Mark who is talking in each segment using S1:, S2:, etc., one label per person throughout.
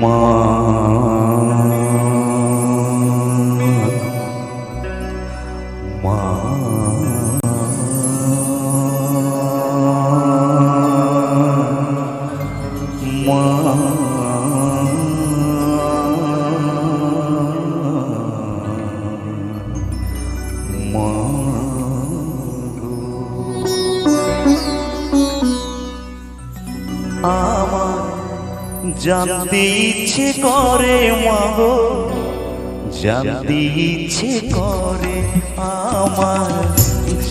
S1: Mama. Mama. জানতে ইচ্ছে করে মাগো, জানতে ইচ্ছে করে আমার,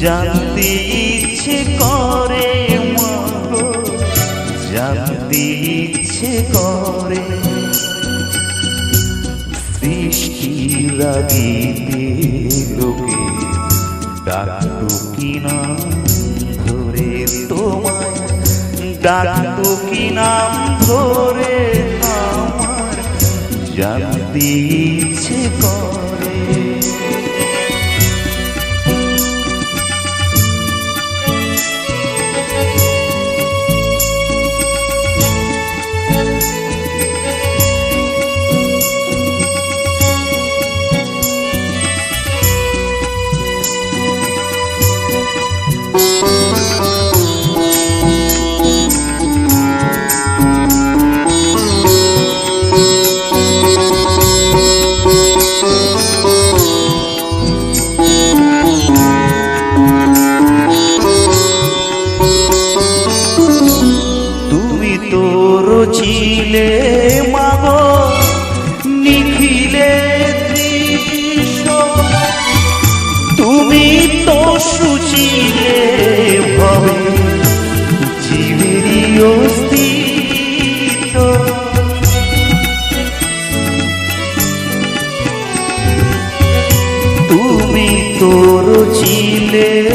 S1: জানতে ইচ্ছে করে মাগো, জানতে ইচ্ছে করে। সৃষ্টির রাগিতে লোকে ডাকতো কিনা? ডাকতো কি নাম ধরে আমার? জানতে ইচ্ছে করে তুমি তো সুচিলে ভবে জীবেরই অস্তিত্ব। তুমি তো ছিলে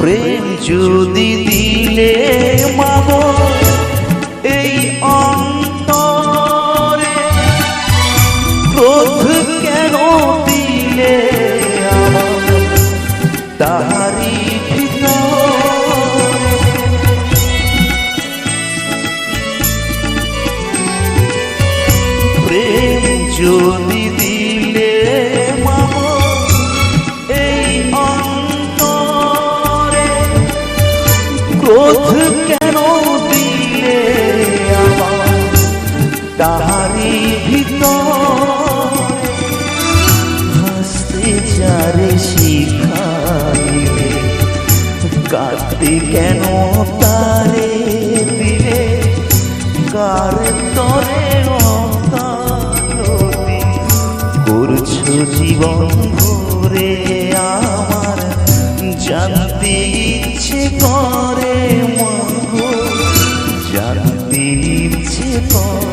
S1: প্রেম যদি দিলে মাগো এই অন্তরে ক্রোধ কেন দিলে তাহারি প্রেম যদি তাহারি ভিতর হাসতে যারে শিখাইলে কাঁদতে কেন তারে দিলে? কার তরে করছ জীবন ভরে আমার, জানতে ইচ্ছে করে মাগো জানতে ইচ্ছে করে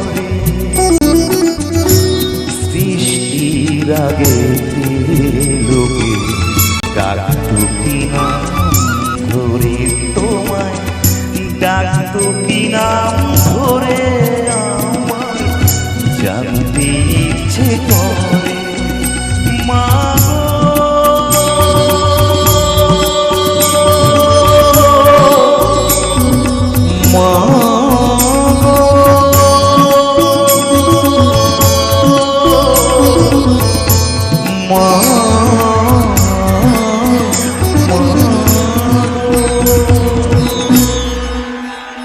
S1: আগে লোকে ডাকতো কিনা ধরে তোমায় ডাকতো কিনা ধরে আমার জানতে ইচ্ছে করে